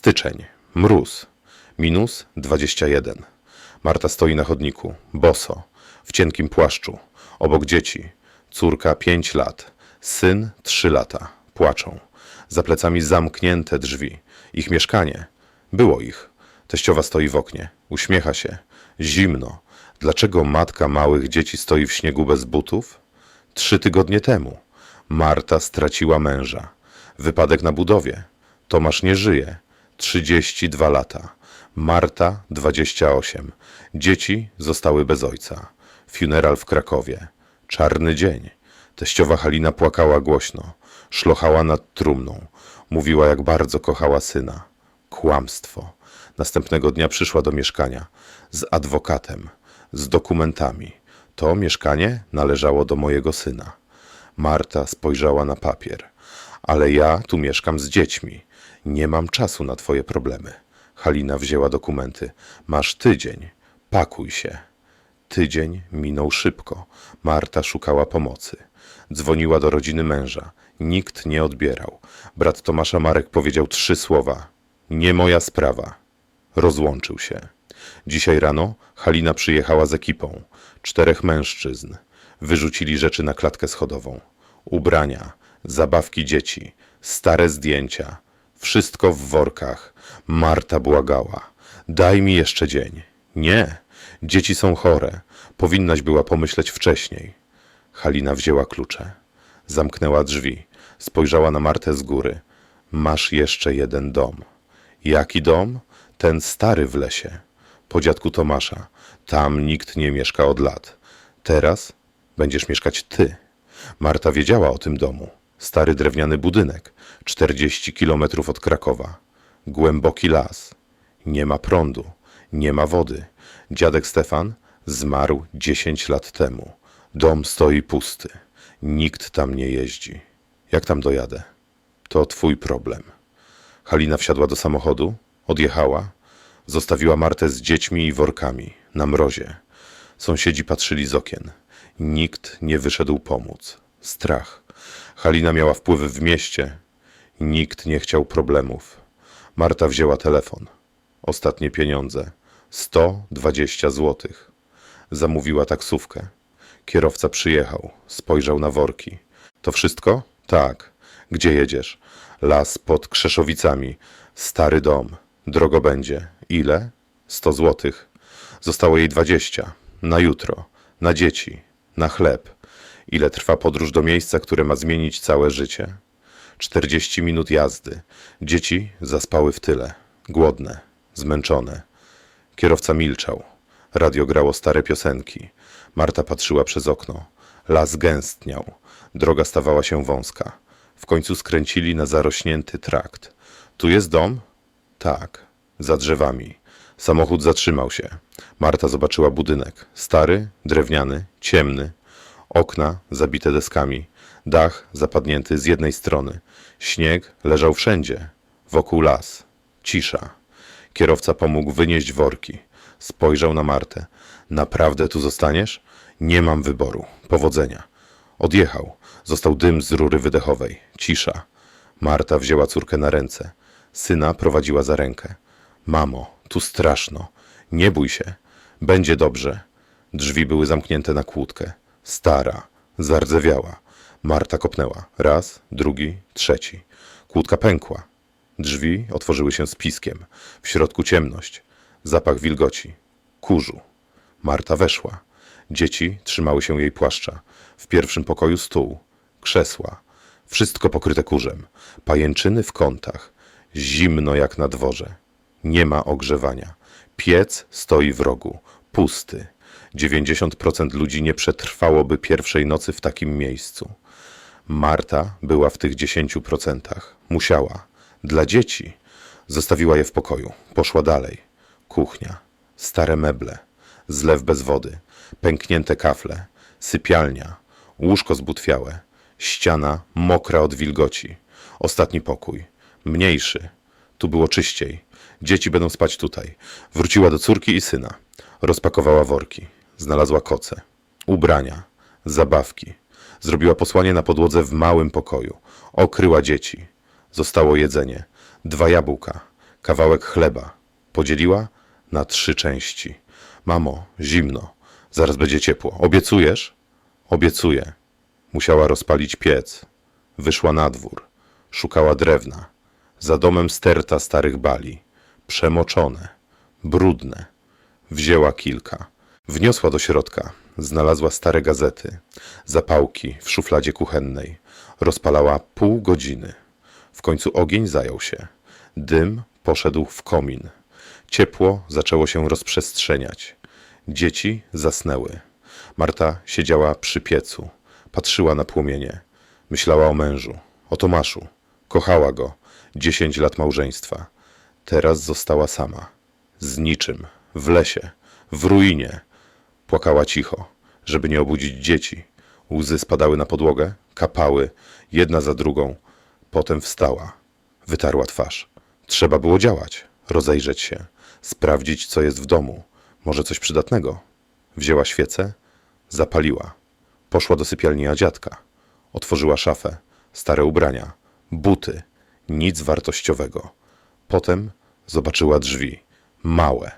Styczeń. Mróz. Minus 21. Marta stoi na chodniku, boso, w cienkim płaszczu. Obok dzieci. Córka 5 lat, syn 3 lata. Płaczą. Za plecami zamknięte drzwi. Ich mieszkanie. Było ich. Teściowa stoi w oknie. Uśmiecha się. Zimno. Dlaczego matka małych dzieci stoi w śniegu bez butów? Trzy tygodnie temu. Marta straciła męża. Wypadek na budowie. Tomasz nie żyje. 32 lata. Marta 28. Dzieci zostały bez ojca. Funeral w Krakowie. Czarny dzień. Teściowa Halina płakała głośno. Szlochała nad trumną. Mówiła, jak bardzo kochała syna. Kłamstwo. Następnego dnia przyszła do mieszkania z adwokatem, z dokumentami. To mieszkanie należało do mojego syna. Marta spojrzała na papier. Ale ja tu mieszkam z dziećmi. Nie mam czasu na twoje problemy. Halina wzięła dokumenty. Masz tydzień. Pakuj się. Tydzień minął szybko. Marta szukała pomocy. Dzwoniła do rodziny męża. Nikt nie odbierał. Brat Tomasza Marek powiedział trzy słowa. Nie moja sprawa. Rozłączył się. Dzisiaj rano Halina przyjechała z ekipą. Czterech mężczyzn. Wyrzucili rzeczy na klatkę schodową. Ubrania, zabawki dzieci, stare zdjęcia. Wszystko w workach. Marta błagała. Daj mi jeszcze dzień. Nie. Dzieci są chore. Powinnaś była pomyśleć wcześniej. Halina wzięła klucze. Zamknęła drzwi. Spojrzała na Martę z góry. Masz jeszcze jeden dom. Jaki dom? Ten stary w lesie. Po dziadku Tomasza. Tam nikt nie mieszka od lat. Teraz będziesz mieszkać ty. Marta wiedziała o tym domu. Stary drewniany budynek. 40 kilometrów od Krakowa. Głęboki las. Nie ma prądu. Nie ma wody. Dziadek Stefan zmarł 10 lat temu. Dom stoi pusty. Nikt tam nie jeździ. Jak tam dojadę? To twój problem. Halina wsiadła do samochodu, odjechała, zostawiła Martę z dziećmi i workami na mrozie. Sąsiedzi patrzyli z okien. Nikt nie wyszedł pomóc. Strach. Halina miała wpływy w mieście. Nikt nie chciał problemów. Marta wzięła telefon. Ostatnie pieniądze. 120 złotych. Zamówiła taksówkę. Kierowca przyjechał. Spojrzał na worki. To wszystko? Tak. Gdzie jedziesz? Las pod Krzeszowicami. Stary dom. Drogo będzie. Ile? Sto złotych. Zostało jej dwadzieścia. Na jutro. Na dzieci. Na chleb. Ile trwa podróż do miejsca, które ma zmienić całe życie? Czterdzieści minut jazdy. Dzieci zaspały w tyle. Głodne. Zmęczone. Kierowca milczał. Radio grało stare piosenki. Marta patrzyła przez okno. Las gęstniał. Droga stawała się wąska. W końcu skręcili na zarośnięty trakt. Tu jest dom? Tak, za drzewami. Samochód zatrzymał się. Marta zobaczyła budynek. Stary, drewniany, ciemny. Okna zabite deskami. Dach zapadnięty z jednej strony. Śnieg leżał wszędzie. Wokół las. Cisza. Kierowca pomógł wynieść worki. Spojrzał na Martę. Naprawdę tu zostaniesz? Nie mam wyboru. Powodzenia. Odjechał. Został dym z rury wydechowej. Cisza. Marta wzięła córkę na ręce. Syna prowadziła za rękę. Mamo, tu straszno. Nie bój się. Będzie dobrze. Drzwi były zamknięte na kłódkę. Stara. Zardzewiała. Marta kopnęła. Raz, drugi, trzeci. Kłódka pękła. Drzwi otworzyły się z piskiem. W środku ciemność. Zapach wilgoci. Kurzu. Marta weszła. Dzieci trzymały się jej płaszcza. W pierwszym pokoju stół, krzesła. Wszystko pokryte kurzem. Pajęczyny w kątach. Zimno jak na dworze. Nie ma ogrzewania. Piec stoi w rogu. Pusty. 90% ludzi nie przetrwałoby pierwszej nocy w takim miejscu. Marta była w tych 10%. Musiała. Dla dzieci. Zostawiła je w pokoju. Poszła dalej. Kuchnia. Stare meble. Zlew bez wody. Pęknięte kafle. Sypialnia. Łóżko zbutwiałe. Ściana mokra od wilgoci. Ostatni pokój. Mniejszy. Tu było czyściej. Dzieci będą spać tutaj. Wróciła do córki i syna. Rozpakowała worki. Znalazła koce. Ubrania. Zabawki. Zrobiła posłanie na podłodze w małym pokoju. Okryła dzieci. Zostało jedzenie. Dwa jabłka. Kawałek chleba. Podzieliła na trzy części. Mamo, zimno. Zaraz będzie ciepło. Obiecujesz? Obiecuję. Musiała rozpalić piec. Wyszła na dwór. Szukała drewna. Za domem sterta starych bali. Przemoczone. Brudne. Wzięła kilka. Wniosła do środka. Znalazła stare gazety. Zapałki w szufladzie kuchennej. Rozpalała pół godziny. W końcu ogień zajął się. Dym poszedł w komin. Ciepło zaczęło się rozprzestrzeniać. Dzieci zasnęły. Marta siedziała przy piecu. Patrzyła na płomienie. Myślała o mężu, o Tomaszu. Kochała go. Dziesięć lat małżeństwa. Teraz została sama. Z niczym. W lesie. W ruinie. Płakała cicho, żeby nie obudzić dzieci. Łzy spadały na podłogę, kapały, jedna za drugą. Potem wstała. Wytarła twarz. Trzeba było działać, rozejrzeć się, sprawdzić, co jest w domu. Może coś przydatnego. Wzięła świecę, zapaliła. Poszła do sypialni dziadka. Otworzyła szafę, stare ubrania, buty, nic wartościowego. Potem zobaczyła drzwi, małe,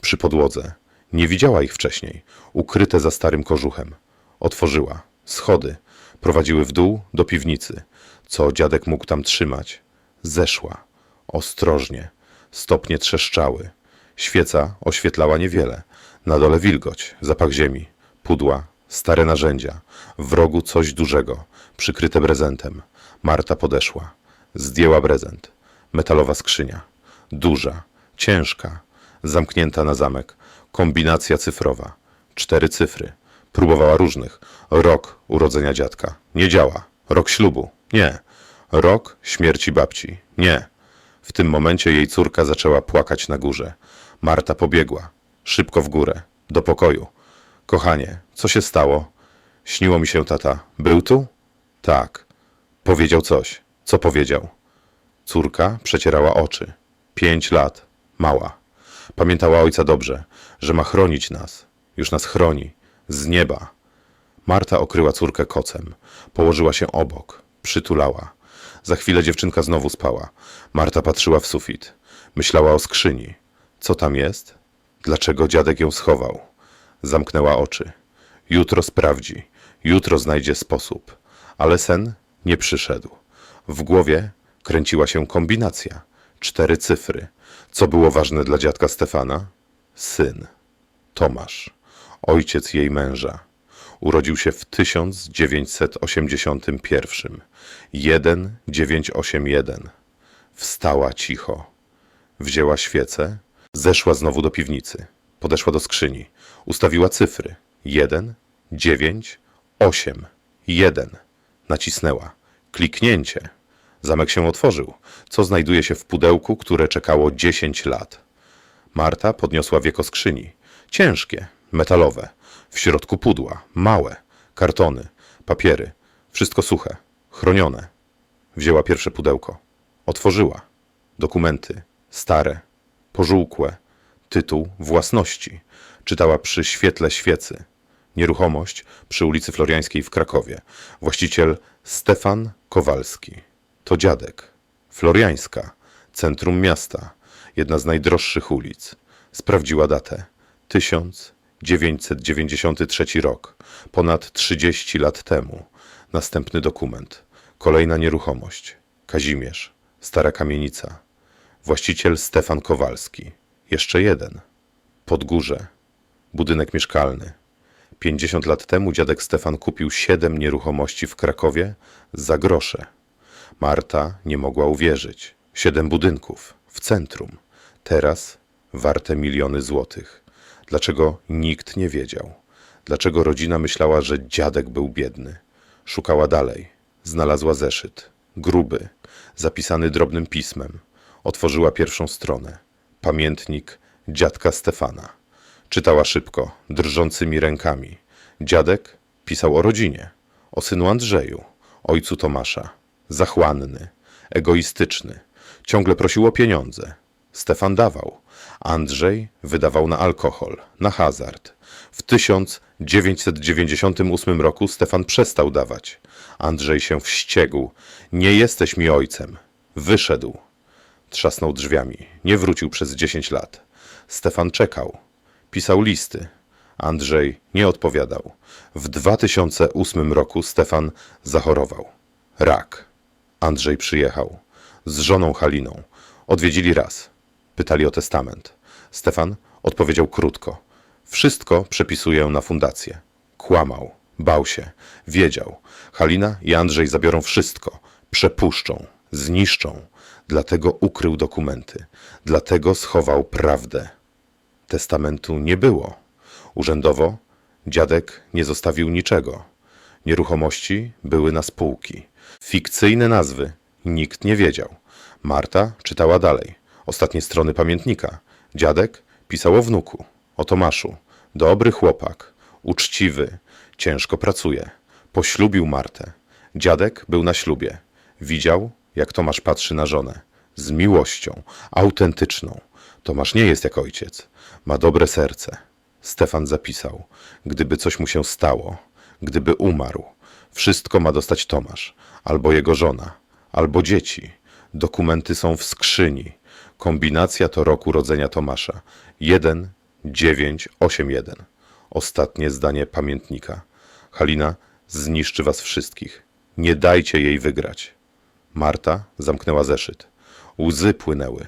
przy podłodze. Nie widziała ich wcześniej, ukryte za starym kożuchem. Otworzyła. Schody prowadziły w dół do piwnicy. Co dziadek mógł tam trzymać? Zeszła. Ostrożnie. Stopnie trzeszczały. Świeca oświetlała niewiele. Na dole wilgoć, zapach ziemi, pudła, stare narzędzia. W rogu coś dużego, przykryte brezentem. Marta podeszła. Zdjęła prezent. Metalowa skrzynia. Duża, ciężka, zamknięta na zamek. Kombinacja cyfrowa. Cztery cyfry. Próbowała różnych. Rok urodzenia dziadka. Nie działa. Rok ślubu. Nie. Rok śmierci babci. Nie. W tym momencie jej córka zaczęła płakać na górze. Marta pobiegła. Szybko w górę. Do pokoju. Kochanie, co się stało? Śniło mi się tata. Był tu? Tak. Powiedział coś. Co powiedział? Córka przecierała oczy. Pięć lat. Mała. Pamiętała ojca dobrze, że ma chronić nas. Już nas chroni. Z nieba. Marta okryła córkę kocem. Położyła się obok. Przytulała. Za chwilę dziewczynka znowu spała. Marta patrzyła w sufit. Myślała o skrzyni. Co tam jest? Dlaczego dziadek ją schował? Zamknęła oczy. Jutro sprawdzi. Jutro znajdzie sposób. Ale sen nie przyszedł. W głowie kręciła się kombinacja. Cztery cyfry. Co było ważne dla dziadka Stefana? Syn. Tomasz. Ojciec jej męża. Urodził się w 1981. 1981. Wstała cicho. Wzięła świecę, zeszła znowu do piwnicy. Podeszła do skrzyni. Ustawiła cyfry. 1, 9, 8, 1. Nacisnęła. Kliknięcie. Zamek się otworzył. Co znajduje się w pudełku, które czekało 10 lat? Marta podniosła wieko skrzyni. Ciężkie, metalowe. W środku pudła, małe. Kartony, papiery. Wszystko suche, chronione. Wzięła pierwsze pudełko. Otworzyła. Dokumenty, stare, pożółkłe. Tytuł własności. Czytała przy świetle świecy. Nieruchomość przy ulicy Floriańskiej w Krakowie. Właściciel Stefan Kowalski. To dziadek. Floriańska. Centrum miasta. Jedna z najdroższych ulic. Sprawdziła datę. 1993 rok. Ponad 30 lat temu. Następny dokument. Kolejna nieruchomość. Kazimierz. Stara kamienica. Właściciel Stefan Kowalski. Jeszcze jeden. Podgórze. Budynek mieszkalny. 50 lat temu dziadek Stefan kupił siedem nieruchomości w Krakowie za grosze. Marta nie mogła uwierzyć. Siedem budynków w centrum. Teraz warte miliony złotych. Dlaczego nikt nie wiedział? Dlaczego rodzina myślała, że dziadek był biedny? Szukała dalej. Znalazła zeszyt. Gruby, zapisany drobnym pismem. Otworzyła pierwszą stronę. Pamiętnik dziadka Stefana. Czytała szybko, drżącymi rękami. Dziadek pisał o rodzinie, o synu Andrzeju, ojcu Tomasza. Zachłanny, egoistyczny. Ciągle prosił o pieniądze. Stefan dawał. Andrzej wydawał na alkohol, na hazard. W 1998 roku Stefan przestał dawać. Andrzej się wściekł. Nie jesteś mi ojcem. Wyszedł. Trzasnął drzwiami. Nie wrócił przez 10 lat. Stefan czekał. Pisał listy. Andrzej nie odpowiadał. W 2008 roku Stefan zachorował. Rak. Andrzej przyjechał. Z żoną Haliną. Odwiedzili raz. Pytali o testament. Stefan odpowiedział krótko. Wszystko przepisuję na fundację. Kłamał. Bał się. Wiedział. Halina i Andrzej zabiorą wszystko. Przepuszczą. Zniszczą. Dlatego ukrył dokumenty. Dlatego schował prawdę. Testamentu nie było. Urzędowo dziadek nie zostawił niczego. Nieruchomości były na spółki. Fikcyjne nazwy nikt nie wiedział. Marta czytała dalej. Ostatnie strony pamiętnika. Dziadek pisał o wnuku, o Tomaszu. Dobry chłopak, uczciwy, ciężko pracuje. Poślubił Martę. Dziadek był na ślubie. Widział, jak Tomasz patrzy na żonę. Z miłością, autentyczną. Tomasz nie jest jak ojciec. Ma dobre serce. Stefan zapisał. Gdyby coś mu się stało, gdyby umarł, wszystko ma dostać Tomasz, albo jego żona, albo dzieci. Dokumenty są w skrzyni. Kombinacja to rok urodzenia Tomasza. 1, 9, 8, 1. Ostatnie zdanie pamiętnika. Halina zniszczy was wszystkich. Nie dajcie jej wygrać. Marta zamknęła zeszyt. Łzy płynęły.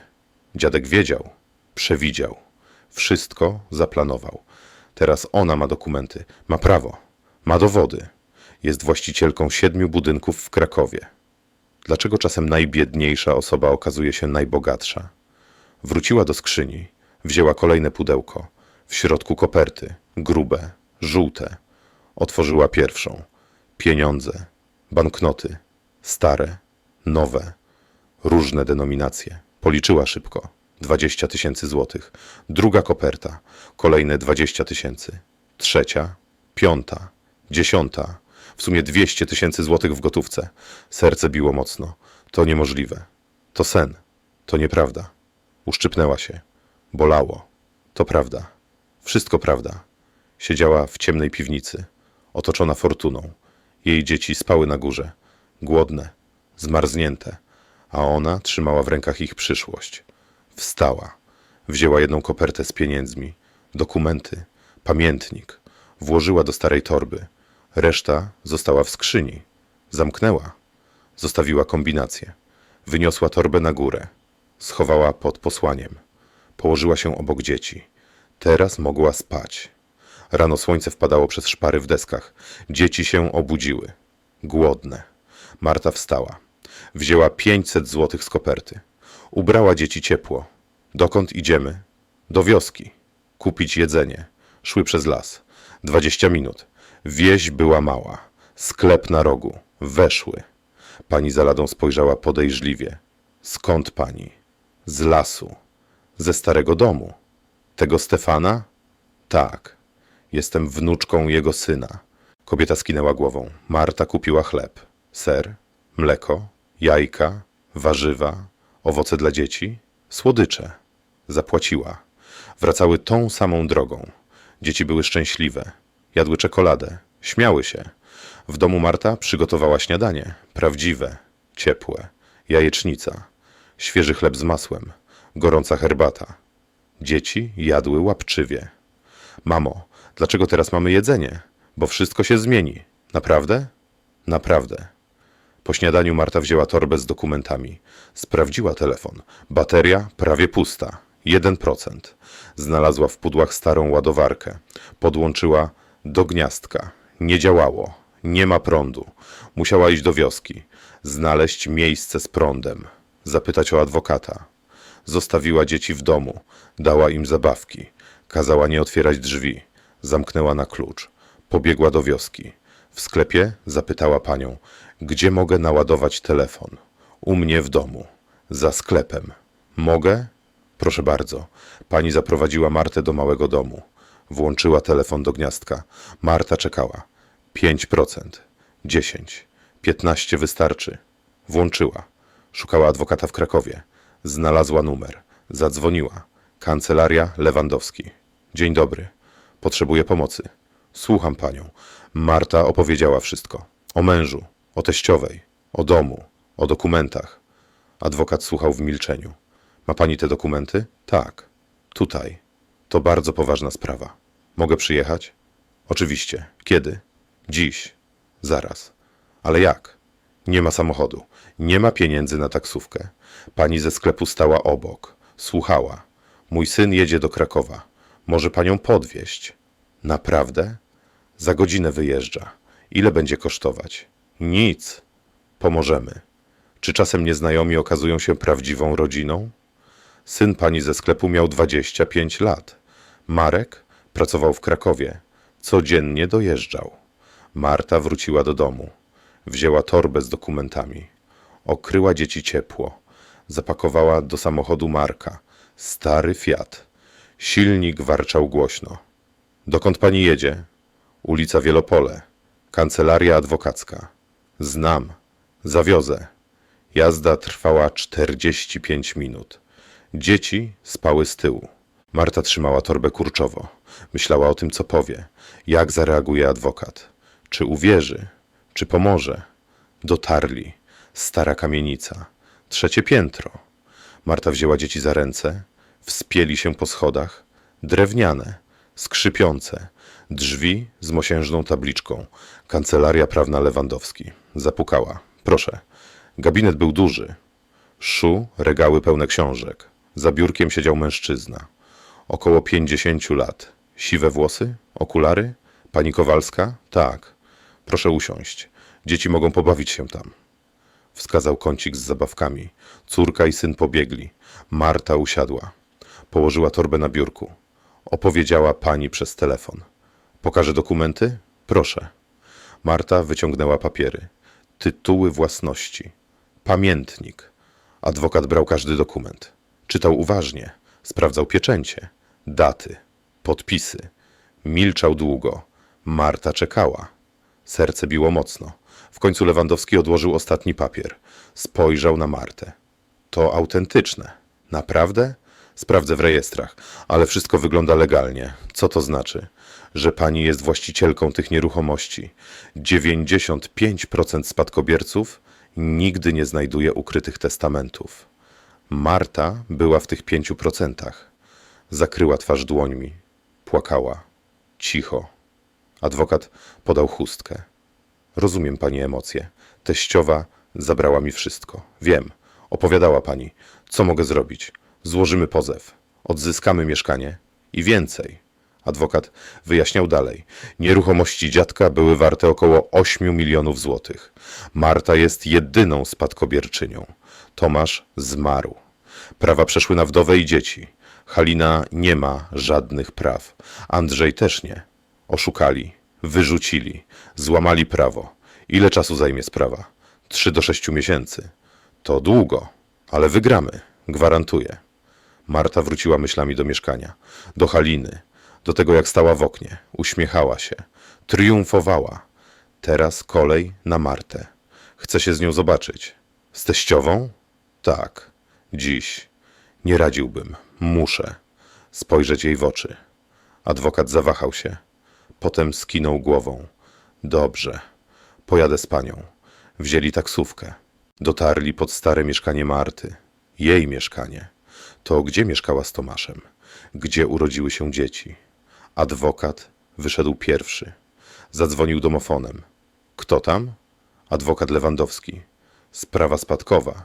Dziadek wiedział, przewidział. Wszystko zaplanował. Teraz ona ma dokumenty, ma prawo, ma dowody. Jest właścicielką siedmiu budynków w Krakowie. Dlaczego czasem najbiedniejsza osoba okazuje się najbogatsza? Wróciła do skrzyni, wzięła kolejne pudełko. W środku koperty, grube, żółte. Otworzyła pierwszą. Pieniądze, banknoty, stare, nowe, różne denominacje. Policzyła szybko. 20 tysięcy złotych. Druga koperta. Kolejne 20 tysięcy. Trzecia. Piąta. Dziesiąta. W sumie 200 tysięcy złotych w gotówce. Serce biło mocno. To niemożliwe. To sen. To nieprawda. Uszczypnęła się. Bolało. To prawda. Wszystko prawda. Siedziała w ciemnej piwnicy, otoczona fortuną. Jej dzieci spały na górze, głodne, zmarznięte, a ona trzymała w rękach ich przyszłość. Wstała. Wzięła jedną kopertę z pieniędzmi, dokumenty, pamiętnik. Włożyła do starej torby. Reszta została w skrzyni. Zamknęła. Zostawiła kombinację. Wyniosła torbę na górę. Schowała pod posłaniem. Położyła się obok dzieci. Teraz mogła spać. Rano słońce wpadało przez szpary w deskach. Dzieci się obudziły. Głodne. Marta wstała. Wzięła 500 złotych z koperty. Ubrała dzieci ciepło. Dokąd idziemy? Do wioski. Kupić jedzenie. Szły przez las. 20 minut. Wieś była mała. Sklep na rogu. Weszły. Pani za ladą spojrzała podejrzliwie. Skąd pani? Z lasu. Ze starego domu. Tego Stefana? Tak. Jestem wnuczką jego syna. Kobieta skinęła głową. Marta kupiła chleb, ser, mleko, jajka, warzywa, owoce dla dzieci, słodycze. Zapłaciła. Wracały tą samą drogą. Dzieci były szczęśliwe. Jadły czekoladę. Śmiały się. W domu Marta przygotowała śniadanie. Prawdziwe, ciepłe. Jajecznica. Świeży chleb z masłem. Gorąca herbata. Dzieci jadły łapczywie. Mamo, dlaczego teraz mamy jedzenie? Bo wszystko się zmieni. Naprawdę? Naprawdę. Po śniadaniu Marta wzięła torbę z dokumentami. Sprawdziła telefon. Bateria prawie pusta. 1%. Znalazła w pudłach starą ładowarkę. Podłączyła do gniazdka. Nie działało. Nie ma prądu. Musiała iść do wioski. Znaleźć miejsce z prądem. Zapytać o adwokata. Zostawiła dzieci w domu, dała im zabawki, kazała nie otwierać drzwi, zamknęła na klucz, pobiegła do wioski. W sklepie zapytała panią, gdzie mogę naładować telefon. U mnie w domu, za sklepem. Mogę? Proszę bardzo. Pani zaprowadziła Martę do małego domu. Włączyła telefon do gniazdka. Marta czekała. 5%, 10, 15 wystarczy. Włączyła. Szukała adwokata w Krakowie. Znalazła numer. Zadzwoniła. Kancelaria Lewandowski. Dzień dobry. Potrzebuję pomocy. Słucham panią. Marta opowiedziała wszystko. O mężu, o teściowej, o domu, o dokumentach. Adwokat słuchał w milczeniu. Ma pani te dokumenty? Tak. Tutaj. To bardzo poważna sprawa. Mogę przyjechać? Oczywiście. Kiedy? Dziś. Zaraz. Ale jak? Nie ma samochodu. Nie ma pieniędzy na taksówkę. Pani ze sklepu stała obok. Słuchała. Mój syn jedzie do Krakowa. Może panią podwieźć. Naprawdę? Za godzinę wyjeżdża. Ile będzie kosztować? Nic. Pomożemy. Czy czasem nieznajomi okazują się prawdziwą rodziną? Syn pani ze sklepu miał 25 lat. Marek pracował w Krakowie. Codziennie dojeżdżał. Marta wróciła do domu. Wzięła torbę z dokumentami. Okryła dzieci ciepło. Zapakowała do samochodu Marka. Stary Fiat. Silnik warczał głośno. Dokąd pani jedzie? Ulica Wielopole. Kancelaria adwokacka. Znam. Zawiozę. Jazda trwała 45 minut. Dzieci spały z tyłu. Marta trzymała torbę kurczowo. Myślała o tym, co powie, jak zareaguje adwokat. Czy uwierzy, czy pomoże. Dotarli. Stara kamienica. Trzecie piętro. Marta wzięła dzieci za ręce, wspięli się po schodach. Drewniane, skrzypiące. Drzwi z mosiężną tabliczką. Kancelaria prawna Lewandowski. Zapukała. Proszę. Gabinet był duży. Szu, regały pełne książek. Za biurkiem siedział mężczyzna. Około pięćdziesięciu lat. Siwe włosy? Okulary? Pani Kowalska? Tak. Proszę usiąść. Dzieci mogą pobawić się tam. Wskazał kącik z zabawkami. Córka i syn pobiegli. Marta usiadła. Położyła torbę na biurku. Opowiedziała pani przez telefon. Pokażę dokumenty? Proszę. Marta wyciągnęła papiery. Tytuły własności. Pamiętnik. Adwokat brał każdy dokument. Czytał uważnie. Sprawdzał pieczęcie. Daty. Podpisy. Milczał długo. Marta czekała. Serce biło mocno. W końcu Lewandowski odłożył ostatni papier. Spojrzał na Martę. To autentyczne. Naprawdę? Sprawdzę w rejestrach, ale wszystko wygląda legalnie. Co to znaczy? Że pani jest właścicielką tych nieruchomości. 95% spadkobierców nigdy nie znajduje ukrytych testamentów. Marta była w tych 5%. Zakryła twarz dłońmi. Płakała. Cicho. Adwokat podał chustkę. Rozumiem pani emocje. Teściowa zabrała mi wszystko. Wiem. Opowiadała pani. Co mogę zrobić? Złożymy pozew. Odzyskamy mieszkanie. I więcej. Adwokat wyjaśniał dalej. Nieruchomości dziadka były warte około 8 milionów złotych. Marta jest jedyną spadkobierczynią. Tomasz zmarł. Prawa przeszły na wdowę i dzieci. Halina nie ma żadnych praw. Andrzej też nie. Oszukali, wyrzucili, złamali prawo. Ile czasu zajmie sprawa? Trzy do sześciu miesięcy. To długo, ale wygramy, gwarantuję. Marta wróciła myślami do mieszkania, do Haliny, do tego jak stała w oknie, uśmiechała się, triumfowała. Teraz kolej na Martę. Chce się z nią zobaczyć. Z teściową? Tak, dziś. Nie radziłbym, muszę spojrzeć jej w oczy. Adwokat zawahał się, potem skinął głową. Dobrze, pojadę z panią. Wzięli taksówkę. Dotarli pod stare mieszkanie Marty. Jej mieszkanie. To gdzie mieszkała z Tomaszem? Gdzie urodziły się dzieci? Adwokat wyszedł pierwszy. Zadzwonił domofonem. Kto tam? Adwokat Lewandowski. Sprawa spadkowa.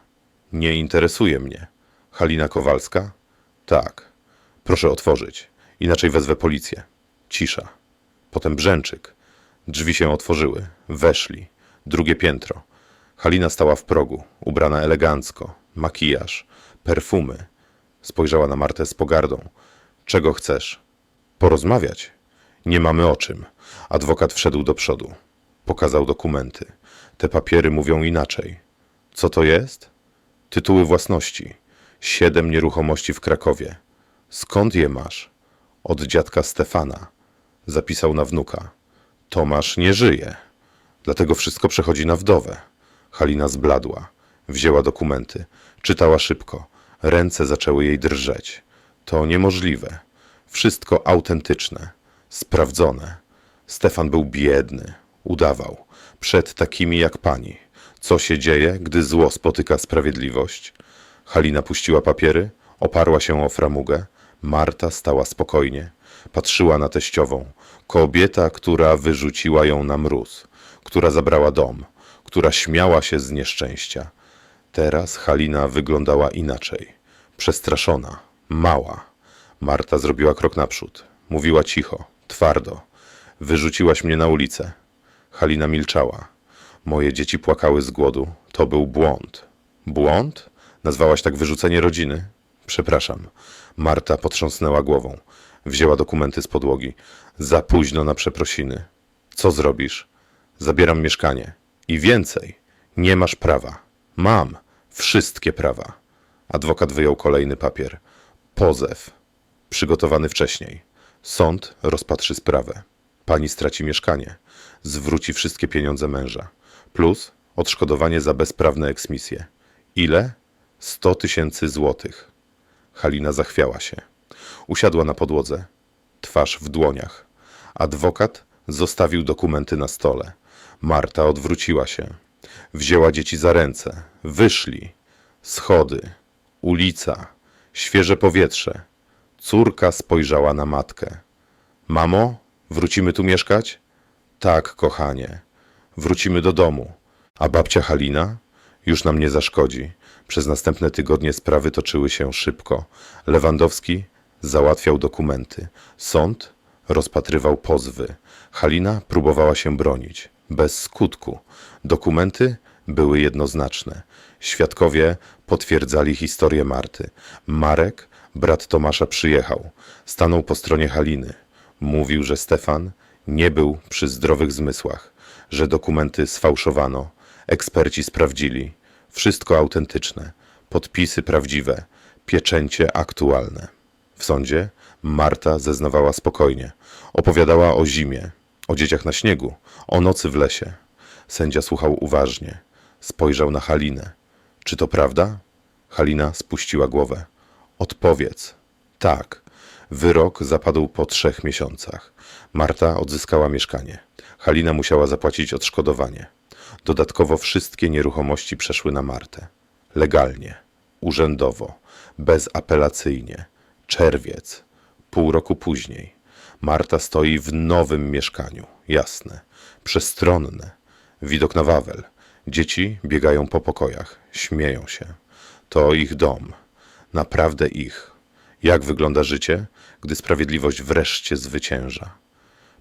Nie interesuje mnie. Halina Kowalska? Tak. Proszę otworzyć, inaczej wezwę policję. Cisza. Potem brzęczyk. Drzwi się otworzyły. Weszli. Drugie piętro. Halina stała w progu, ubrana elegancko. Makijaż, perfumy. Spojrzała na Martę z pogardą. Czego chcesz? Porozmawiać. Nie mamy o czym. Adwokat wszedł do przodu. Pokazał dokumenty. Te papiery mówią inaczej. Co to jest? Tytuły własności. Siedem nieruchomości w Krakowie. Skąd je masz? Od dziadka Stefana. Zapisał na wnuka. Tomasz nie żyje. Dlatego wszystko przechodzi na wdowę. Halina zbladła. Wzięła dokumenty. Czytała szybko. Ręce zaczęły jej drżeć. To niemożliwe. Wszystko autentyczne. Sprawdzone. Stefan był biedny. Udawał. Przed takimi jak pani. Co się dzieje, gdy zło spotyka sprawiedliwość? Halina puściła papiery, Oparła się o framugę. Marta stała spokojnie. Patrzyła na teściową. Kobieta, która wyrzuciła ją na mróz, która zabrała dom, która śmiała się z nieszczęścia. Teraz Halina wyglądała inaczej. Przestraszona, mała. Marta zrobiła krok naprzód. Mówiła cicho, twardo. Wyrzuciłaś mnie na ulicę. Halina milczała. Moje dzieci płakały z głodu. To był błąd. Błąd? Nazwałaś tak wyrzucenie rodziny? Przepraszam. Marta potrząsnęła głową. Wzięła dokumenty z podłogi. Za późno na przeprosiny. Co zrobisz? Zabieram mieszkanie. I więcej. Nie masz prawa. Mam. Wszystkie prawa. Adwokat wyjął kolejny papier. Pozew. Przygotowany wcześniej. Sąd rozpatrzy sprawę. Pani straci mieszkanie. Zwróci wszystkie pieniądze męża. Plus odszkodowanie za bezprawne eksmisje. Ile? Sto tysięcy złotych. Halina zachwiała się. Usiadła na podłodze, twarz w dłoniach. Adwokat zostawił dokumenty na stole. Marta odwróciła się. Wzięła dzieci za ręce. Wyszli. Schody, ulica, świeże powietrze. Córka spojrzała na matkę. Mamo, wrócimy tu mieszkać? Tak, kochanie. Wrócimy do domu. A babcia Halina? Już nam nie zaszkodzi. Przez następne tygodnie sprawy toczyły się szybko. Lewandowski załatwiał dokumenty. Sąd rozpatrywał pozwy. Halina próbowała się bronić. Bez skutku. Dokumenty były jednoznaczne. Świadkowie potwierdzali historię Marty. Marek, brat Tomasza, przyjechał. Stanął po stronie Haliny. Mówił, że Stefan nie był przy zdrowych zmysłach, że dokumenty sfałszowano. Eksperci sprawdzili. Wszystko autentyczne. Podpisy prawdziwe. Pieczęcie aktualne. W sądzie Marta zeznawała spokojnie. Opowiadała o zimie, o dzieciach na śniegu, o nocy w lesie. Sędzia słuchał uważnie. Spojrzał na Halinę. Czy to prawda? Halina spuściła głowę. Odpowiedz. Tak. Wyrok zapadł po trzech miesiącach. Marta odzyskała mieszkanie. Halina musiała zapłacić odszkodowanie. Dodatkowo wszystkie nieruchomości przeszły na Martę. Legalnie, urzędowo, bezapelacyjnie. Czerwiec. Pół roku później. Marta stoi w nowym mieszkaniu. Jasne. Przestronne. Widok na Wawel. Dzieci biegają po pokojach. Śmieją się. To ich dom. Naprawdę ich. Jak wygląda życie, gdy sprawiedliwość wreszcie zwycięża?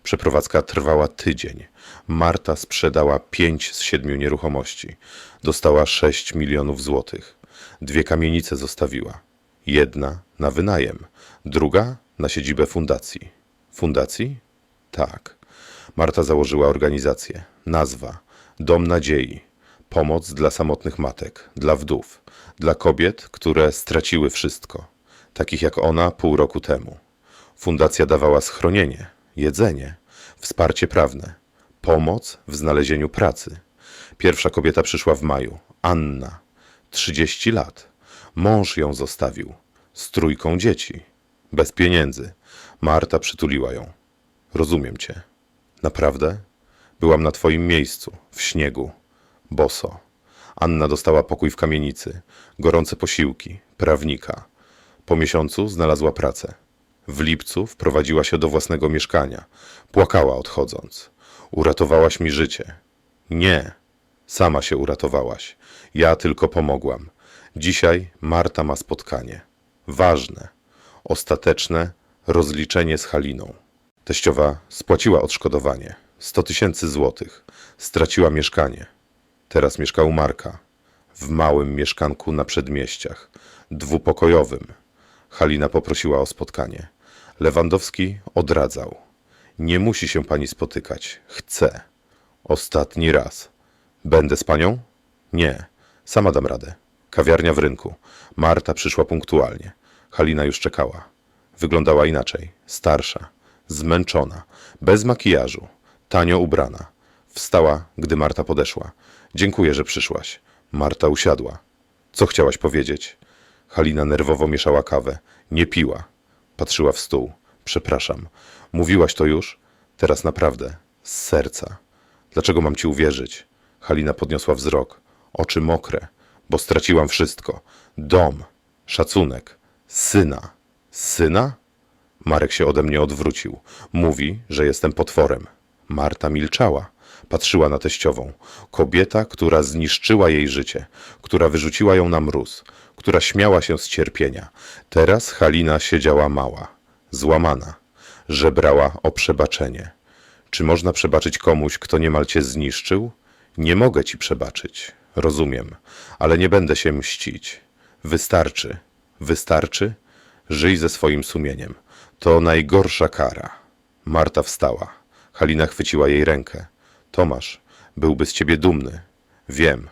Przeprowadzka trwała tydzień. Marta sprzedała pięć z siedmiu nieruchomości. Dostała sześć milionów złotych. Dwie kamienice zostawiła. Jedna na wynajem, druga na siedzibę fundacji. Fundacji? Tak. Marta założyła organizację. Nazwa: Dom Nadziei. Pomoc dla samotnych matek, dla wdów, dla kobiet, które straciły wszystko, takich jak ona pół roku temu. Fundacja dawała schronienie, jedzenie, wsparcie prawne, pomoc w znalezieniu pracy. Pierwsza kobieta przyszła w maju, Anna, 30 lat. Mąż ją zostawił, z trójką dzieci, bez pieniędzy. Marta przytuliła ją. Rozumiem cię. Naprawdę? Byłam na twoim miejscu, w śniegu, boso. Anna dostała pokój w kamienicy, gorące posiłki, prawnika. Po miesiącu znalazła pracę. W lipcu wprowadziła się do własnego mieszkania. Płakała odchodząc. Uratowałaś mi życie. Nie, sama się uratowałaś. Ja tylko pomogłam. Dzisiaj Marta ma spotkanie. Ważne, ostateczne rozliczenie z Haliną. Teściowa spłaciła odszkodowanie. 100 tysięcy złotych. Straciła mieszkanie. Teraz mieszka u Marka. W małym mieszkanku na przedmieściach. Dwupokojowym. Halina poprosiła o spotkanie. Lewandowski odradzał. Nie musi się pani spotykać. Chcę. Ostatni raz. Będę z panią? Nie. Sama dam radę. Kawiarnia w rynku. Marta przyszła punktualnie. Halina już czekała. Wyglądała inaczej. Starsza. Zmęczona. Bez makijażu. Tanio ubrana. Wstała, gdy Marta podeszła. Dziękuję, że przyszłaś. Marta usiadła. Co chciałaś powiedzieć? Halina nerwowo mieszała kawę. Nie piła. Patrzyła w stół. Przepraszam. Mówiłaś to już? Teraz naprawdę. Z serca. Dlaczego mam ci uwierzyć? Halina podniosła wzrok. Oczy mokre, bo straciłam wszystko. Dom, szacunek, Syna. Syna? Marek się ode mnie odwrócił. Mówi, że jestem potworem. Marta milczała. Patrzyła na teściową. Kobieta, która zniszczyła jej życie, która wyrzuciła ją na mróz, która śmiała się z cierpienia. Teraz Halina siedziała mała, złamana, żebrała o przebaczenie. Czy można przebaczyć komuś, kto niemal cię zniszczył? Nie mogę ci przebaczyć. Rozumiem, ale nie będę się mścić. Wystarczy. Wystarczy? Żyj ze swoim sumieniem. To najgorsza kara. Marta wstała. Halina chwyciła jej rękę. Tomasz byłby z ciebie dumny. Wiem.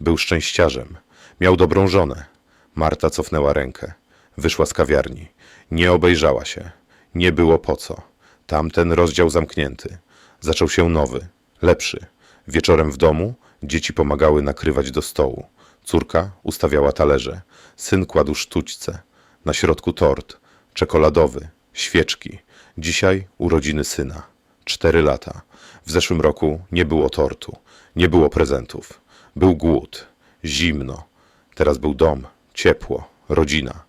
Był szczęściarzem. Miał dobrą żonę. Marta cofnęła rękę. Wyszła z kawiarni. Nie obejrzała się. Nie było po co. Tamten rozdział zamknięty. Zaczął się nowy, lepszy. Wieczorem w domu dzieci pomagały nakrywać do stołu. Córka ustawiała talerze. Syn kładł sztućce. Na środku tort. Czekoladowy. Świeczki. Dzisiaj urodziny syna. Cztery lata. W zeszłym roku nie było tortu. Nie było prezentów. Był głód. Zimno. Teraz był dom. Ciepło. Rodzina.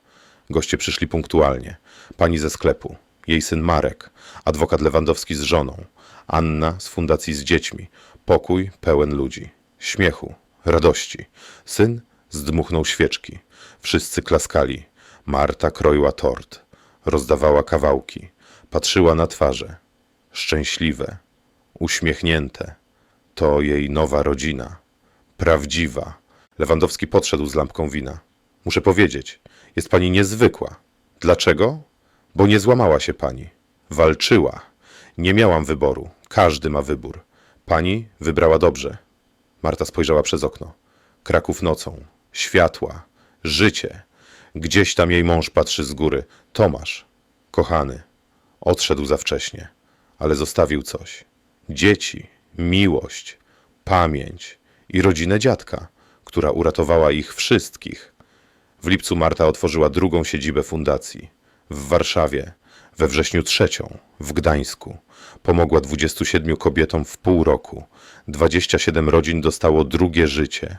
Goście przyszli punktualnie. Pani ze sklepu, jej syn Marek, adwokat Lewandowski z żoną, Anna z fundacji z dziećmi, pokój pełen ludzi, śmiechu, radości. Syn zdmuchnął świeczki. Wszyscy klaskali. Marta kroiła tort, rozdawała kawałki, patrzyła na twarze. Szczęśliwe, uśmiechnięte. To jej nowa rodzina. Prawdziwa. Lewandowski podszedł z lampką wina. Muszę powiedzieć, jest pani niezwykła. Dlaczego? Bo nie złamała się pani. Walczyła. Nie miałam wyboru. Każdy ma wybór. Pani wybrała dobrze. Marta spojrzała przez okno. Kraków nocą. Światła. Życie. Gdzieś tam jej mąż patrzy z góry. Tomasz. Kochany. Odszedł za wcześnie. Ale zostawił coś. Dzieci. Miłość. Pamięć. I rodzinę dziadka, która uratowała ich wszystkich. W lipcu Marta otworzyła drugą siedzibę fundacji. W Warszawie, we wrześniu trzecią, w Gdańsku. Pomogła 27 kobietom w pół roku. 27 rodzin dostało drugie życie.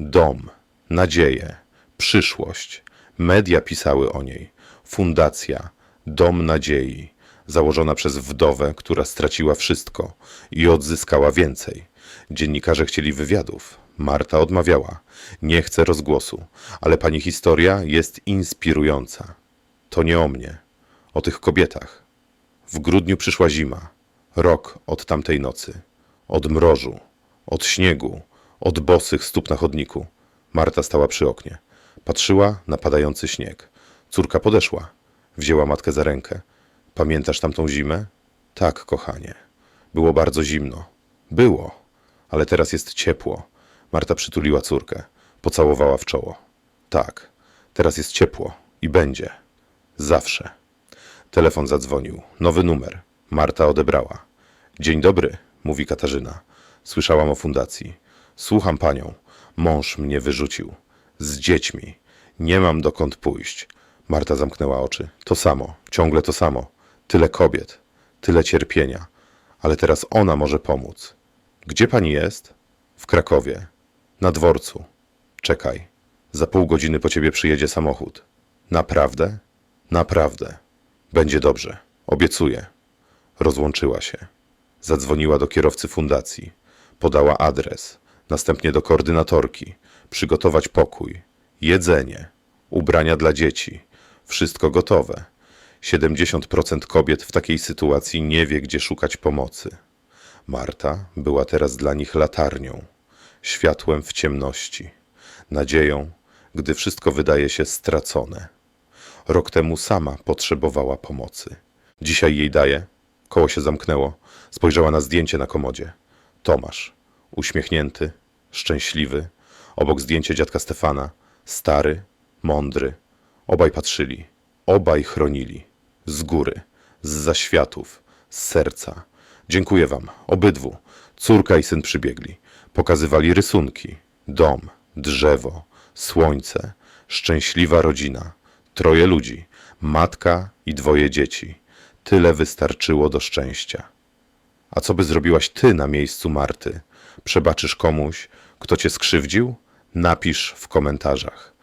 Dom, nadzieję, przyszłość. Media pisały o niej. Fundacja, Dom Nadziei, założona przez wdowę, która straciła wszystko i odzyskała więcej. Dziennikarze chcieli wywiadów. Marta odmawiała. Nie chcę rozgłosu, ale pani historia jest inspirująca. To nie o mnie, o tych kobietach. W grudniu przyszła zima. Rok od tamtej nocy. Od mrożu, od śniegu, od bosych stóp na chodniku. Marta stała przy oknie. Patrzyła na padający śnieg. Córka podeszła. Wzięła matkę za rękę. Pamiętasz tamtą zimę? Tak, kochanie. Było bardzo zimno. Było, ale teraz jest ciepło. Marta przytuliła córkę. Pocałowała w czoło. Tak, teraz jest ciepło i będzie. Zawsze. Telefon zadzwonił. Nowy numer. Marta odebrała. Dzień dobry, mówi Katarzyna. Słyszałam o fundacji. Słucham panią. Mąż mnie wyrzucił. Z dziećmi. Nie mam dokąd pójść. Marta zamknęła oczy. To samo, ciągle to samo. Tyle kobiet, tyle cierpienia. Ale teraz ona może pomóc. Gdzie pani jest? W Krakowie. Na dworcu. Czekaj. Za pół godziny po ciebie przyjedzie samochód. Naprawdę? Naprawdę. Będzie dobrze. Obiecuję. Rozłączyła się. Zadzwoniła do kierowcy fundacji. Podała adres. Następnie do koordynatorki. Przygotować pokój. Jedzenie. Ubrania dla dzieci. Wszystko gotowe. 70% kobiet w takiej sytuacji nie wie, gdzie szukać pomocy. Marta była teraz dla nich latarnią, światłem w ciemności, nadzieją, gdy wszystko wydaje się stracone. Rok temu sama potrzebowała pomocy. Dzisiaj jej daje. Koło się zamknęło. Spojrzała na zdjęcie na komodzie. Tomasz, uśmiechnięty, szczęśliwy. Obok zdjęcie dziadka Stefana, stary, mądry. Obaj patrzyli, obaj chronili. Z góry, z zaświatów, z serca. Dziękuję wam, obydwu. Córka i syn przybiegli. Pokazywali rysunki. Dom, drzewo, słońce, szczęśliwa rodzina. Troje ludzi, matka i dwoje dzieci. Tyle wystarczyło do szczęścia. A co by zrobiłaś ty na miejscu Marty? Przebaczysz komuś, kto cię skrzywdził? Napisz w komentarzach.